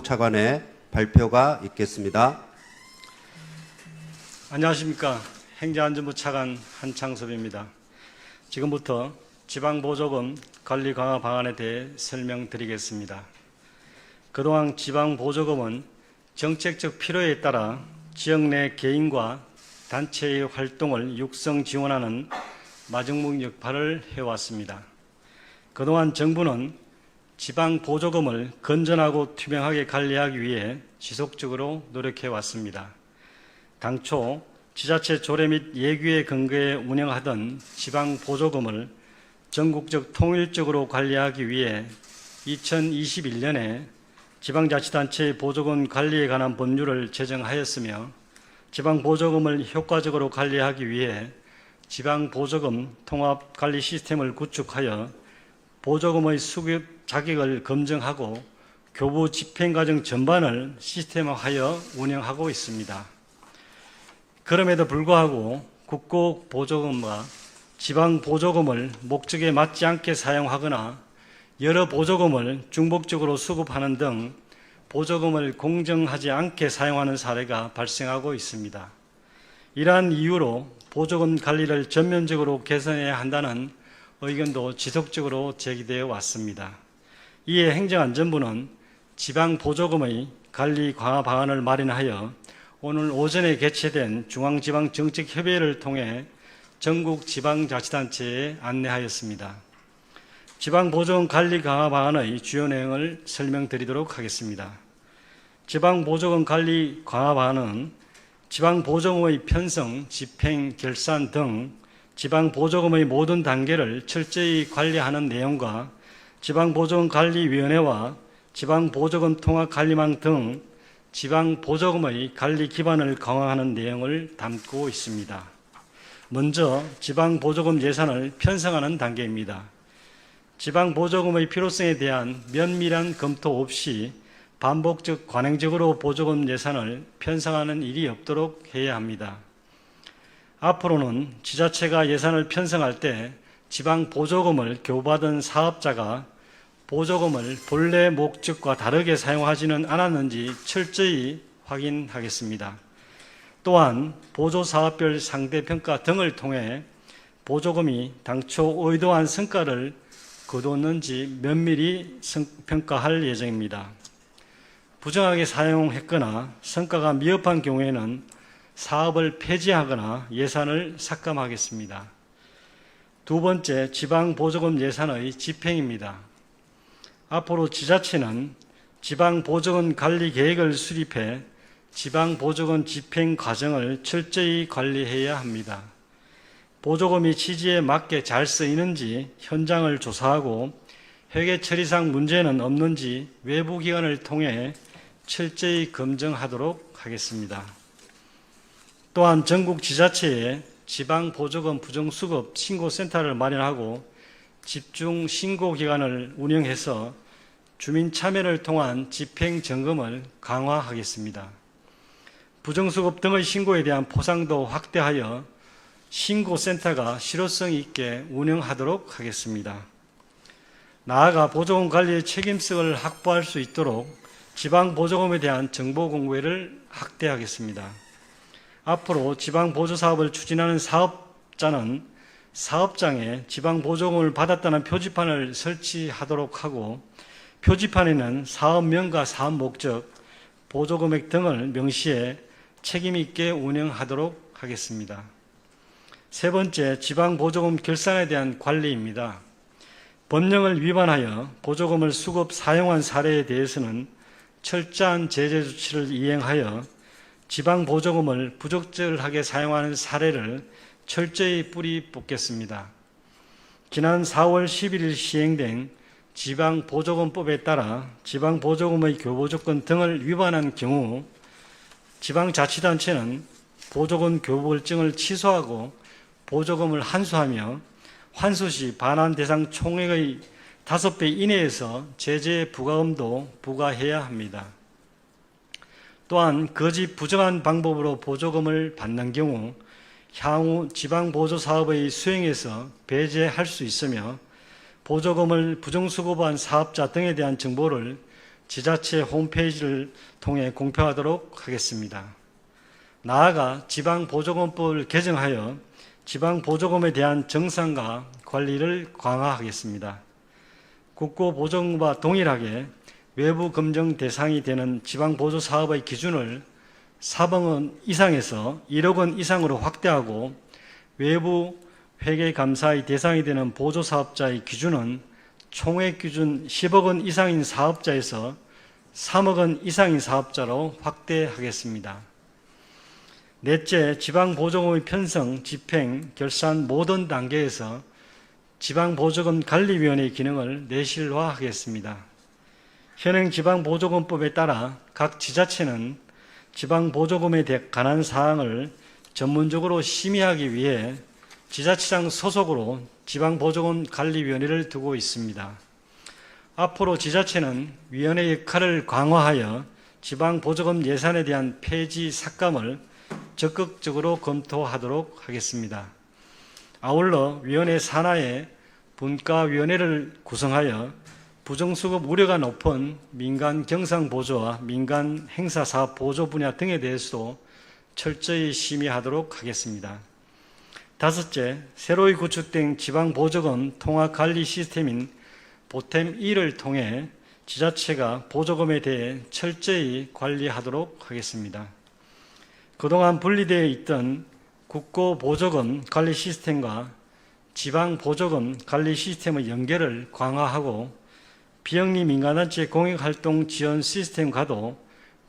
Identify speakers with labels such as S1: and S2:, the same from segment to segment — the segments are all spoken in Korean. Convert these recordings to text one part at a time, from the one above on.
S1: 안전보차관의 발표가 있겠습니다.
S2: 안녕하십니까. 행정안전부 차관 한창섭입니다. 지금부터 지방보조금 관리 강화 방안에 대해 설명드리겠습니다. 그동안 지방보조금은 정책적 필요에 따라 지역 내 개인과 단체의 활동을 육성 지원하는 마중물 역할을 해왔습니다. 그동안 정부는 지방 보조금을 건전하고 투명하게 관리하기 위해 지속적으로 노력해 왔습니다. 당초 지자체 조례 및 예규에 근거해 운영하던 지방 보조금을 전국적 통일적으로 관리하기 위해 2021년에 지방자치단체의 보조금 관리에 관한 법률을 제정하였으며 지방 보조금을 효과적으로 관리하기 위해 지방 보조금 통합 관리 시스템을 구축하여 보조금의 수급 자격을 검증하고 교부 집행 과정 전반을 시스템화하여 운영하고 있습니다. 그럼에도 불구하고 국고 보조금과 지방 보조금을 목적에 맞지 않게 사용하거나 여러 보조금을 중복적으로 수급하는 등 보조금을 공정하지 않게 사용하는 사례가 발생하고 있습니다. 이러한 이유로 보조금 관리를 전면적으로 개선해야 한다는 의견도 지속적으로 제기되어 왔습니다. 이에 행정안전부는 지방 보조금의 관리 강화 방안을 마련하여 오늘 오전에 개최된 중앙지방정책협의회를 통해 전국 지방자치단체에 안내하였습니다. 지방보조금 관리 강화 방안의 주요 내용을 설명드리도록 하겠습니다. 지방보조금 관리 강화 방안은 지방보조금의 편성, 집행, 결산 등 지방보조금의 모든 단계를 철저히 관리하는 내용과 지방보조금 관리위원회와 지방보조금 통합관리망 등 지방보조금의 관리 기반을 강화하는 내용을 담고 있습니다. 먼저 지방보조금 예산을 편성하는 단계입니다. 지방보조금의 필요성에 대한 면밀한 검토 없이 반복적 관행적으로 보조금 예산을 편성하는 일이 없도록 해야 합니다. 앞으로는 지자체가 예산을 편성할 때 지방 보조금을 교부받은 사업자가 보조금을 본래 목적과 다르게 사용하지는 않았는지 철저히 확인하겠습니다. 또한 보조 사업별 상대 평가 등을 통해 보조금이 당초 의도한 성과를 거두었는지 면밀히 성- 평가할 예정입니다. 부정하게 사용했거나 성과가 미흡한 경우에는 사업을 폐지하거나 예산을 삭감하겠습니다. 두 번째, 지방보조금 예산의 집행입니다. 앞으로 지자체는 지방보조금 관리 계획을 수립해 지방보조금 집행 과정을 철저히 관리해야 합니다. 보조금이 취지에 맞게 잘 쓰이는지 현장을 조사하고 회계 처리상 문제는 없는지 외부 기관을 통해 철저히 검증하도록 하겠습니다. 또한 전국 지자체에 지방 보조금 부정수급 신고센터를 마련하고 집중 신고 기관을 운영해서 주민 참여를 통한 집행 점검을 강화하겠습니다. 부정수급 등의 신고에 대한 포상도 확대하여 신고센터가 실효성 있게 운영하도록 하겠습니다. 나아가 보조금 관리의 책임성을 확보할 수 있도록 지방 보조금에 대한 정보 공개를 확대하겠습니다. 앞으로 지방 보조 사업을 추진하는 사업자는 사업장에 지방 보조금을 받았다는 표지판을 설치하도록 하고 표지판에는 사업명과 사업 목적, 보조 금액 등을 명시해 책임 있게 운영하도록 하겠습니다. 세 번째, 지방 보조금 결산에 대한 관리입니다. 법령을 위반하여 보조금을 수급 사용한 사례에 대해서는 철저한 제재 조치를 이행하여 지방 보조금을 부적절하게 사용하는 사례를 철저히 뿌리 뽑겠습니다. 지난 4월 11일 시행된 지방 보조금법에 따라 지방 보조금의 교부 조건 등을 위반한 경우 지방자치단체는 보조금 교부 결정을 취소하고 보조금을 환수하며 환수 시 반환 대상 총액의 5배 이내에서 제재 부과금도 부과해야 합니다. 또한 거짓 부정한 방법으로 보조금을 받는 경우 향후 지방 보조 사업의 수행에서 배제할 수 있으며 보조금을 부정수급한 사업자 등에 대한 정보를 지자체 홈페이지를 통해 공표하도록 하겠습니다. 나아가 지방보조금법을 개정하여 지방보조금에 대한 정상과 관리를 강화하겠습니다. 국고보조금과 동일하게 외부 검증 대상이 되는 지방 보조 사업의 기준을 4억 원 이상에서 1억 원 이상으로 확대하고 외부 회계 감사의 대상이 되는 보조 사업자의 기준은 총액 기준 10억 원 이상인 사업자에서 3억 원 이상인 사업자로 확대하겠습니다. 넷째, 지방보조금의 편성, 집행, 결산 모든 단계에서 지방보조금 관리위원회의 기능을 내실화하겠습니다. 현행 지방보조금법에 따라 각 지자체는 지방보조금에 대- 관한 사항을 전문적으로 심의하기 위해 지자체장 소속으로 지방보조금 관리위원회를 두고 있습니다. 앞으로 지자체는 위원회 역할을 강화하여 지방보조금 예산에 대한 폐지 삭감을 적극적으로 검토하도록 하겠습니다. 아울러 위원회 산하에 분과위원회를 구성하여 부정수급 우려가 높은 민간 경상 보조와 민간 행사 사업 보조 분야 등에 대해서도 철저히 심의하도록 하겠습니다. 다섯째, 새로이 구축된 지방 보조금 통합 관리 시스템인 보탬 1을 통해 지자체가 보조금에 대해 철저히 관리하도록 하겠습니다. 그동안 분리되어 있던 국고 보조금 관리 시스템과 지방 보조금 관리 시스템의 연계를 강화하고 비영리 민간단체 공익활동 지원 시스템과도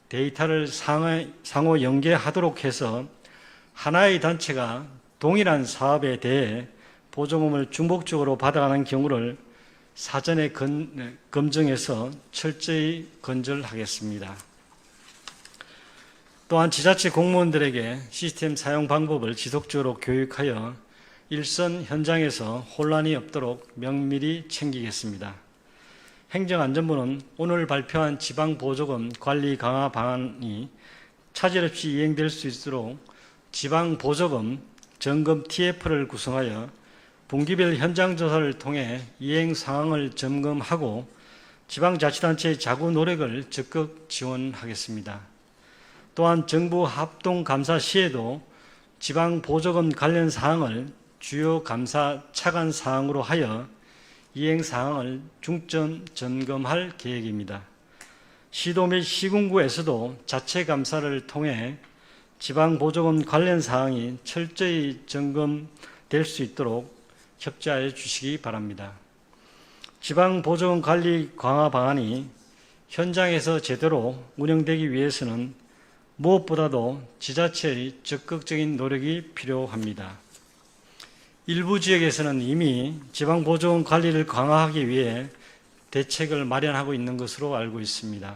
S2: 데이터를 상하- 상호 연계하도록 해서 하나의 단체가 동일한 사업에 대해 보조금을 중복적으로 받아가는 경우를 사전에 건- 검증해서 철저히 건절하겠습니다. 또한 지자체 공무원들에게 시스템 사용 방법을 지속적으로 교육하여 일선 현장에서 혼란이 없도록 명밀히 챙기겠습니다. 행정안전부는 오늘 발표한 지방보조금 관리 강화 방안이 차질 없이 이행될 수 있도록 지방보조금 점검 TF를 구성하여 분기별 현장 조사를 통해 이행 상황을 점검하고 지방자치단체의 자구 노력을 적극 지원하겠습니다. 또한 정부 합동 감사 시에도 지방 보조금 관련 사항을 주요 감사 차관 사항으로 하여 이행 사항을 중점 점검할 계획입니다. 시도 및 시군구에서도 자체 감사를 통해 지방 보조금 관련 사항이 철저히 점검될 수 있도록 협조하여 주시기 바랍니다. 지방 보조금 관리 강화 방안이 현장에서 제대로 운영되기 위해서는 무엇보다도 지자체의 적극적인 노력이 필요합니다. 일부 지역에서는 이미 지방보조금 관리를 강화하기 위해 대책을 마련하고 있는 것으로 알고 있습니다.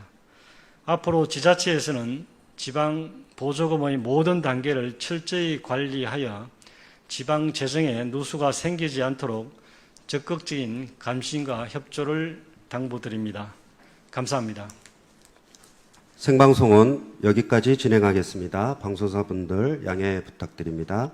S2: 앞으로 지자체에서는 지방보조금의 모든 단계를 철저히 관리하여 지방 재정에 누수가 생기지 않도록 적극적인 감심과 협조를 당부드립니다. 감사합니다.
S1: 생방송은 여기까지 진행하겠습니다. 방송사분들 양해 부탁드립니다.